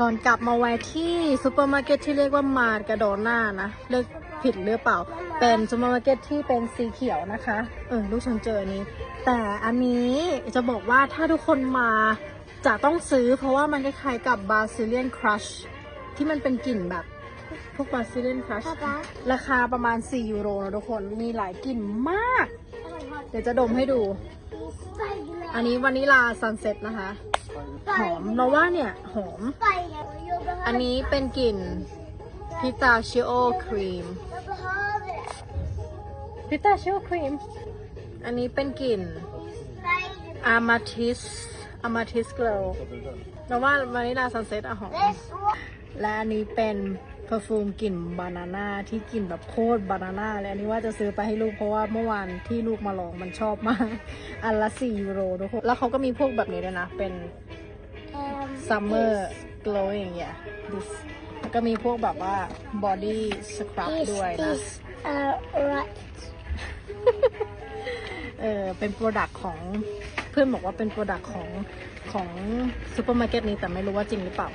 ก่อนกลับมาแวะที่ซูเปอร์มาร์เก็ตที่เรียกว่ามาร์กาโดน่านะเลือกผิดหรือเปล่า เป็นซูเปอร์มาร์เก็ตที่เป็นสีเขียวนะคะ เออ ลูกฉันเจออันนี้ แต่อันนี้จะบอกว่าถ้าทุกคนมาจะต้องซื้อเพราะว่ามันคล้ายๆกับบาซิเลียนครัชที่มันเป็นกลิ่นแบบพวกบาซิเลียนครัชป๊าป๊าราคาประมาณ 4 ยูโรนะทุกคนมีหลายกลิ่นมาก เดี๋ยวจะดมให้ดู อันนี้วานิลาซันเซ็ตนะคะ หอมเราว่าเนี่ยหอม อันนี้เป็นกลิ่นพิตาชิโอครีมพิตาชิโอครีม อันนี้เป็นกลิ่นอามาทิสอามาทิสเกลเราว่าวานิลาซันเซ็ตอะหอม และอันนี้เป็นเพอร์ฟูมกลิ่นบานาน่าที่กลิ่นแบบโคตรบานาน่าเลยอันนี้ว่าจะซื้อไปให้ลูกเพราะว่าเมื่อวานที่ลูกมาลองมันชอบมาก อันละ4ยูโรทุกคนแล้วเขาก็มีพวกแบบนี้ด้วยนะ เป็น summer glowing yeah this แล้วก็มีพวกแบบว่า body scrub ด้วยนะ เออเป็นโปรดักต์ของเพื่อนบอกว่าเป็นโปรดักต์ของของซูเปอร์มาร์เก็ตนี้แต่ไม่รู้ว่าจริงหรือเปล่า